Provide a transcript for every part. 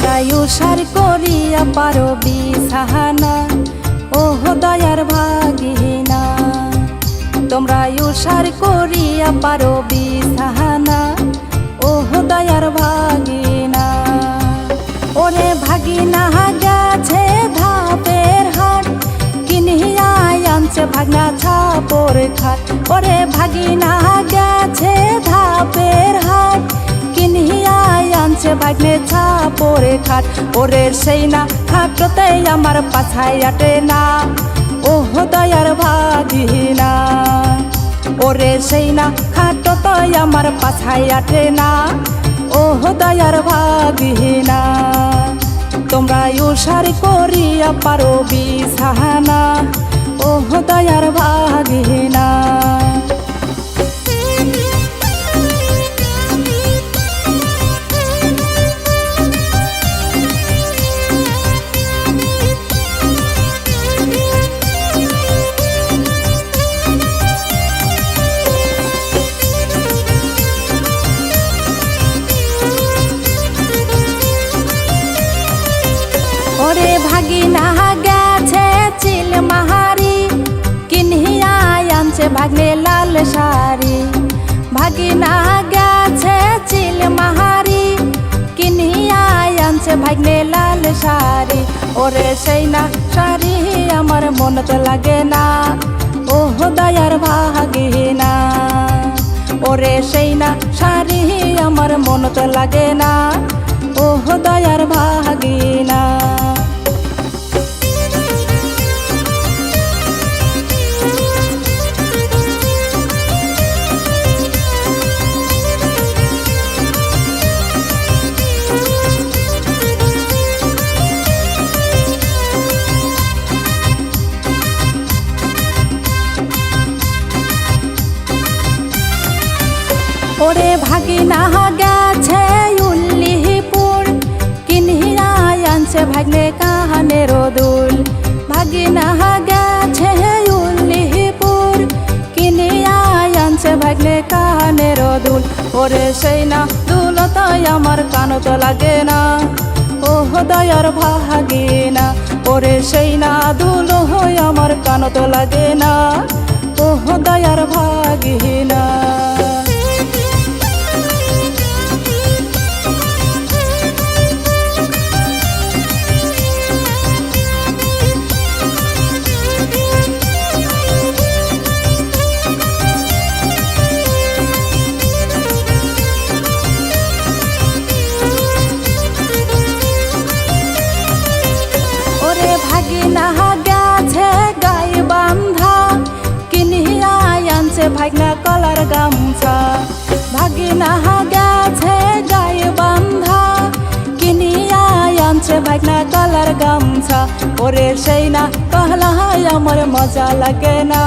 তোমরা উসার করিয়া পারো বিছাহানা ও দয়ার ভাগিনা তোমরা উসার করিয়া পারো বিছাহানা ও দয়ার ভাগিনা, ওরে ভাগিনা গেছে ধাপের হাট, কিনিয়া আনছে ভাগনা ছাপর খাট। ওরে ভাগিনা খাট ওরে সেই না খাটতে আমার পাছায় আটে না। ও দয়ার ভাগিনা ওরে সেই না খাটতে আমার পাছায় আটে না। ও দয়ার ভাগিনা তোমরা উসার করিয়া পারো বিছানা। ও দয়ার ভাগিনা। ভাগ্নে লাল শাড়ি। ভাগিনা গেছে চিল মাহারি। কিনহিয়া আনছে লাল শাড়ি। ওরে সেই না শাড়ি আমার মনত লাগে না। ও দয়ার ভাগিনা। ওরে সেই না শাড়ি আমার মনত লাগে না। ও দয়ার ভাগিনা। ওরে ভাগিনা গেছে উল্লিপুর কিনহিয়া আনছে ভাগ্নে কাহানের দুল। ভাগিনা গেছে উল্লিপুর কিনিয়া আনছে ভাগ্নে কাহানের দুল। ওরে সেই না দুল তাই আমার কানো তো লাগে না। ও দয়ার ভাগিনা, ওরে সেই না দুল হয় আমার কানো তো লাগে না। ও দয়ার ভাগিনা। ভাগিনা গেছে গাই বান্ধা কিনিয়া আনছে ভাগনা কলার গামছা। ওরে সেই না কহলা আমার মজা লাগে না।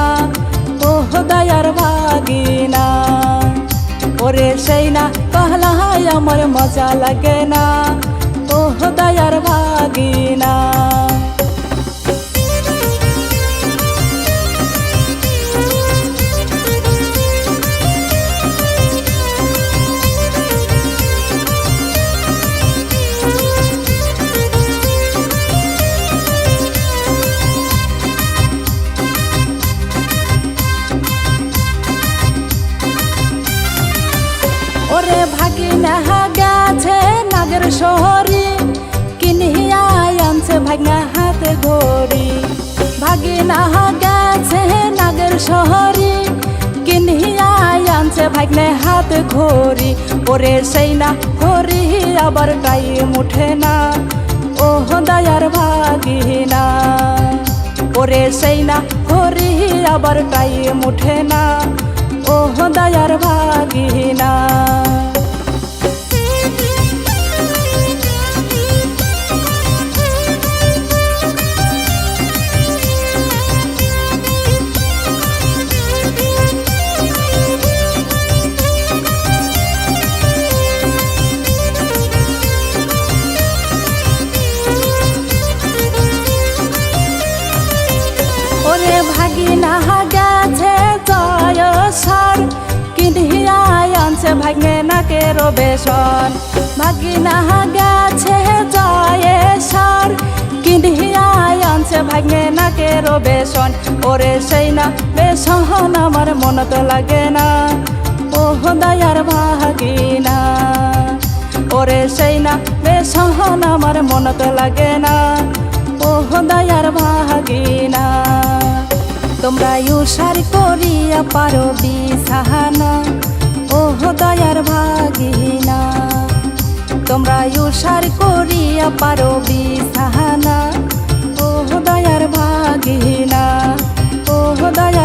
ও দয়ার ভাগিনা। ওরে সেই না কহলা আমার মজা লাগে না। ও দয়ার ভাগিনা। ওরে ভাগিনা গেছে নাগের শহরি। কিনিয়া আনছে ভাগনা হাতে ঘড়ি। ভাগিনা গেছে নাগের শহরি। কিনিয়া আনছে ভাগনে হাতে ঘড়ি। ওরে সেই না ঘড়ি, আবার টাইম উঠে না। ও দয়ার ভাগিনা। ওরে সেই না ঘড়ি, আবার টাইম উঠে না। ও দয়ার ভাগিনা। গেছে জয় সার কিনিয়া আনছে ভাগ্নে না গাছে জয়ে সার। কিনিয়া আনছে ভাগ্নে নাকের বেসন ওরে সেই না বেসন আমার মনত লাগে না। ও দয়ার ভাগিনা ওরে সেই না বেসন আমার মনত লাগে না। ও দয়ার ভাগিনা তোমরা ইউসার করিয়া পারো বিছাহানা ইউসার করিয়া পারো বিছাহানা ও দয়ার ভাগিনা ও দয়ার